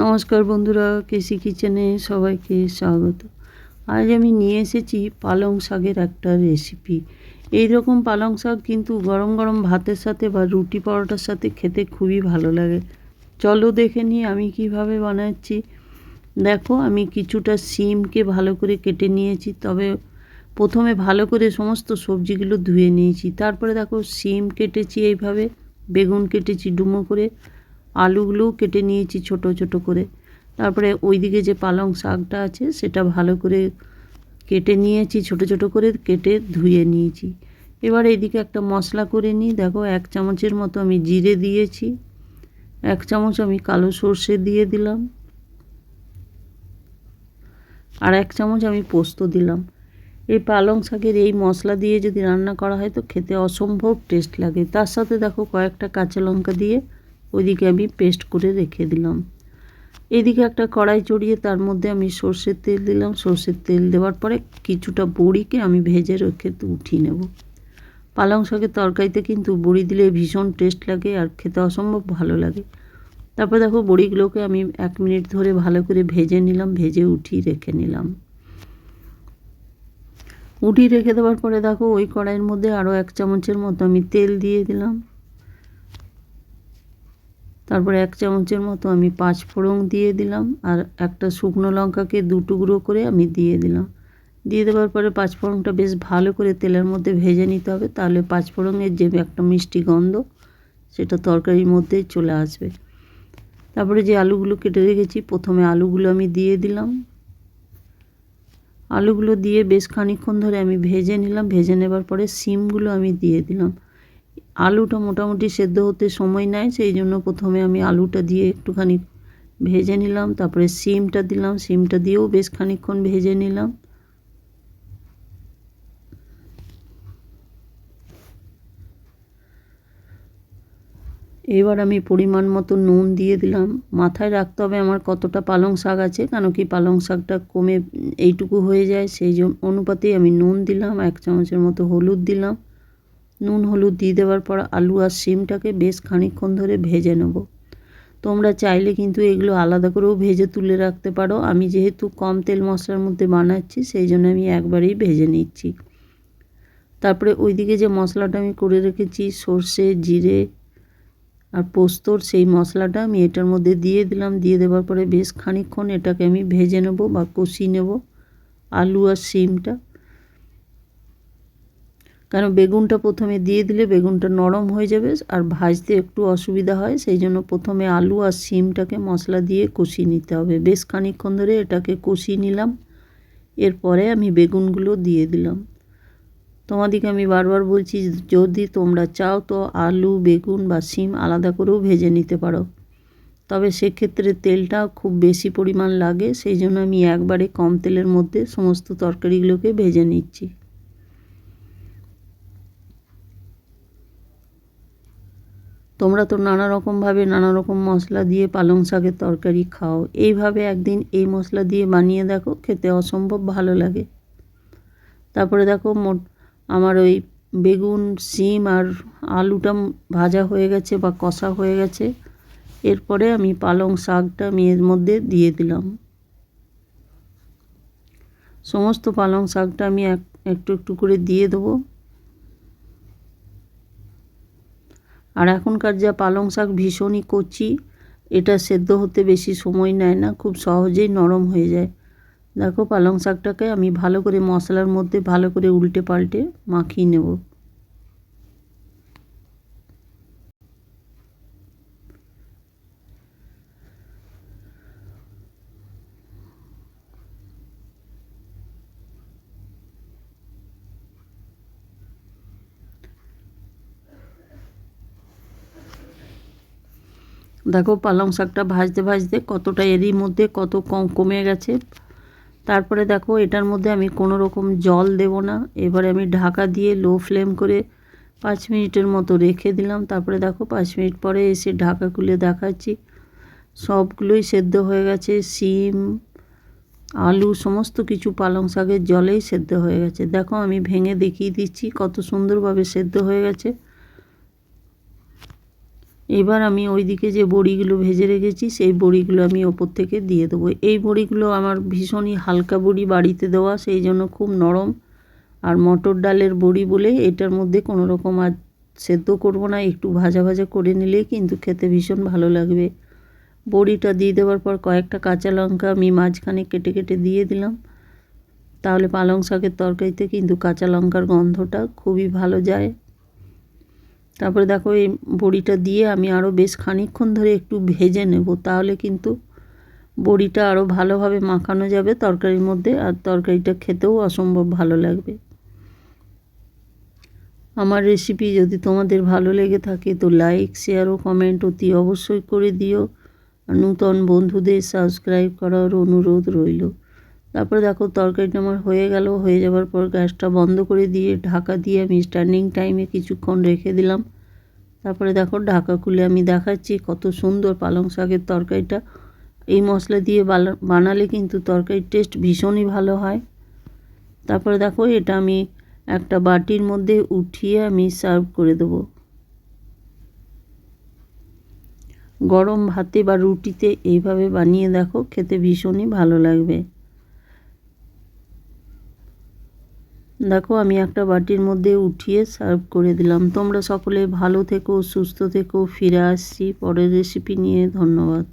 নমস্কার বন্ধুরা, কেসি কিচেনে সবাইকে স্বাগত। আজ আমি নিয়ে এসেছি পালং শাকের একটা রেসিপি এই রকম পালং শাক কিন্তু গরম গরম ভাতের সাথে বা রুটি পরোটার সাথে খেতে খুবই ভালো লাগে। চলো দেখে নিই আমি কীভাবে বানাচ্ছি। দেখো, আমি কিছুটা সিমকে ভালো করে কেটে নিয়েছি, তবে প্রথমে ভালো করে সমস্ত সবজিগুলো ধুয়ে নিয়েছি। তারপরে দেখো, সিম কেটেছি এইভাবে, বেগুন কেটেছি ডুমো করে। আলুগুলোও কেটে নিয়েছি ছোট ছোট করে। তারপরে ওইদিকে যে পালং শাকটা আছে, সেটা ভালো করে কেটে নিয়েছি, ছোট ছোট করে কেটে ধুয়ে নিয়েছি। এবার এদিকে একটা মশলা করে নিই। দেখো, এক চামচের মতো আমি জিরে দিয়েছি, এক চামচ আমি কালো সর্ষে দিয়ে দিলাম, আর এক চামচ আমি পোস্ত দিলাম। এই পালং শাকের এই মশলা দিয়ে যদি রান্না করা হয়, তো খেতে অসম্ভব টেস্ট লাগে। তার সাথে দেখো কয়েকটা কাঁচা লঙ্কা দিয়ে ওইদিকে আমি পেস্ট করে রেখে দিলাম। এদিকে একটা কড়াই চড়িয়ে তার মধ্যে আমি সর্ষের তেল দিলাম। সর্ষের তেল দেওয়ার পরে কিছুটা বড়িকে আমি ভেজে রেখে উঠিয়ে নেব। পালং শাকের তরকারিতে কিন্তু বড়ি দিলে ভীষণ টেস্ট লাগে আর খেতে অসম্ভব ভালো লাগে। তারপর দেখো বড়িগুলোকে আমি এক মিনিট ধরে ভালো করে ভেজে নিলাম, ভেজে উঠিয়ে রেখে নিলাম। উঠিয়ে রেখে দেওয়ার পরে দেখো ওই কড়াইয়ের মধ্যে আরও এক চামচের মতো আমি তেল দিয়ে দিলাম। তারপরে এক চামচের মতো আমি পাঁচ ফোড়ন দিয়ে দিলাম আর একটা শুকনো লঙ্কাকে দু টুকরো করে আমি দিয়ে দিলাম। দিয়ে দেওয়ার পরে পাঁচ ফোড়নটা বেশ ভালো করে তেলের মধ্যে ভেজে নিতে হবে, তাহলে পাঁচ ফোড়নের যে একটা মিষ্টি গন্ধ সেটা তরকারির মধ্যেই চলে আসবে। তারপরে যে আলুগুলো কেটে রেখেছি, প্রথমে আলুগুলো আমি দিয়ে দিলাম। আলুগুলো দিয়ে বেশ খানিক্ষণ ধরে আমি ভেজে নিলাম, ভেজে নেবার পরে সিমগুলো আমি দিয়ে দিলাম। আলুটা মোটামুটি সেদ্ধ হতে সময় নেয় সেই জন্য প্রথমে আমি আলুটা দিয়ে একটুখানি ভেজে নিলাম, তারপরে সিমটা দিলাম, সিমটা দিয়েও বেশ খানিক্ষণ ভেজে নিলাম। এবার আমি পরিমাণ মতো নুন দিয়ে দিলাম। মাথায় রাখতে হবে আমার কতটা পালং শাক আছে, কেন কি পালং শাকটা কমে এইটুকু হয়ে যায়, সেই অনুপাতেই আমি নুন দিলাম, এক চামচের মতো হলুদ দিলাম। নুন, হলুদ দিয়ে দেওয়ার পর আলু আর সিমটাকে বেশ খানিকক্ষণ ধরে ভেজে নেব। তোমরা চাইলে কিন্তু এগুলো আলাদা করেও ভেজে তুলে রাখতে পারো। আমি যেহেতু কম তেল মশলার মধ্যে বানাচ্ছি, সেই জন্য আমি একবারেই ভেজে নিচ্ছি। তারপরে ওইদিকে যে মশলাটা আমি করে রেখেছি, সর্ষে, জিরে আর পোস্তর সেই মশলাটা আমি এটার মধ্যে দিয়ে দিলাম। দিয়ে দেওয়ার পরে বেশ খানিকক্ষণ এটাকে আমি ভেজে নেব বা কষিয়ে নেব আলু আর সিমটা কারণ বেগুনটা প্রথমে দিয়ে দিলে বেগুনটা নরম হয়ে যাবে আর ভাজতে একটু অসুবিধা হয়, সেই জন্য প্রথমে আলু আর সিমটাকে মশলা দিয়ে কষিয়ে নিতে হবে। বেশ খানিকক্ষণ ধরে এটাকে কষিয়ে নিলাম। এরপরে আমি বেগুনগুলো দিয়ে দিলাম। তোমাদেরকে আমি বারবার বলছি, যদি তোমরা চাও তো আলু, বেগুন বা সিম আলাদা করেও ভেজে নিতে পারো। তবে সেক্ষেত্রে তেলটা খুব বেশি পরিমাণ লাগে, সেই জন্য আমি একবারে কম তেলের মধ্যে সমস্ত তরকারিগুলোকে ভেজে নিচ্ছি। তোমরা তো নানা রকমভাবে নানা রকম মশলা দিয়ে পালং শাকের তরকারি খাও। এইভাবে একদিন এই মশলা দিয়ে বানিয়ে দেখো, খেতে অসম্ভব ভালো লাগে। তারপরে দেখো মোট আমার ওই বেগুন সিম আর আলুটা ভাজা হয়ে গেছে বা কষা হয়ে গেছে। এরপরে আমি পালং শাকটা আমি এর মধ্যে দিয়ে দিলাম। সমস্ত পালং শাকটা আমি এক, একটু একটু করে দিয়ে দেবো। আর এখনকার যা পালং শাক ভীষণই কচি, এটা সেদ্ধ হতে বেশি সময় নেয় না, খুব সহজেই নরম হয়ে যায়। দেখো পালং শাকটাকে আমি ভালো করে মশলার মধ্যে ভালো করে উল্টে পাল্টে মাখিয়ে নেব। দেখো পালং শাকটা ভাজতে ভাজতে কতটা এরই মধ্যে কত কম কমে গেছে। তারপরে দেখো এটার মধ্যে আমি কোনো রকম জল দেব না। এবারে আমি ঢাকা দিয়ে লো ফ্লেম করে পাঁচ মিনিটের মতো রেখে দিলাম। তারপরে দেখো পাঁচ মিনিট পরে এসে ঢাকা খুলে দেখাচ্ছি। সবগুলোই সেদ্ধ হয়ে গেছে। সিম আলু, সমস্ত কিছু পালং শাকের জলেই সেদ্ধ হয়ে গেছে। দেখো আমি ভেঙে দেখিয়ে দিচ্ছি কত সুন্দরভাবে সেদ্ধ হয়ে গেছে। এবার আমি ওইদিকে যে বড়িগুলো ভেজে রেখেছি, সেই বড়িগুলো আমি ওপর থেকে দিয়ে দেবো। এই বড়িগুলো আমার ভীষণই হালকা বড়ি বাড়িতে দেওয়া, সেই জন্য খুব নরম। আর মটর ডালের বড়ি বলে এটার মধ্যে কোনো রকম আর সেদ্ধ করব না, একটু ভাজা ভাজা করে নিলেই কিন্তু খেতে ভীষণ ভালো লাগবে। বড়িটা দিয়ে দেওয়ার পর কয়েকটা কাঁচা লঙ্কা আমি মাঝখানে কেটে কেটে দিয়ে দিলাম। তাহলে পালং শাকের তরকারিতে কিন্তু কাঁচা লঙ্কার গন্ধটা খুবই ভালো যায়। তারপরে দেখো এই বড়িটা দিয়ে আমি আরও বেশ খানিকক্ষণ ধরে একটু ভেজে নেব। তাহলে কিন্তু বড়িটা আরও ভালোভাবে মাখানো যাবে তরকারির মধ্যে, আর তরকারিটা খেতেও অসম্ভব ভালো লাগবে। আমার রেসিপি যদি তোমাদের ভালো লেগে থাকে তো লাইক শেয়ার ও কমেন্ট অতি অবশ্যই করে দিও। নূতন বন্ধুদের সাবস্ক্রাইব করার অনুরোধ রইল। তারপরে দেখো তরকারিটা আমার হয়ে গেল, হয়ে যাওয়ার পর গ্যাসটা বন্ধ করে দিয়ে ঢাকা দিয়ে আমি স্ট্যান্ডিং টাইমে কিছুক্ষণ রেখে দিলাম। তারপরে দেখো ঢাকা খুলে আমি দেখাচ্ছি কত সুন্দর পালং শাকের তরকারিটা। এই মশলা দিয়ে বানালে কিন্তু তরকারির টেস্ট ভীষণই ভালো হয়। তারপরে দেখো এটা আমি একটা বাটির মধ্যে উঠিয়ে আমি সার্ভ করে দেবো। গরম ভাতে বা রুটিতে এইভাবে বানিয়ে দেখো খেতে ভীষণই ভালো লাগবে। দেখো, আমি একটা বাটির মধ্যে উঠিয়ে সার্ভ করে দিলাম। তোমরা সকলে ভালো থেকো, সুস্থ থেকো, ফিরে আসছি। পরের রেসিপি নিয়ে ধন্যবাদ।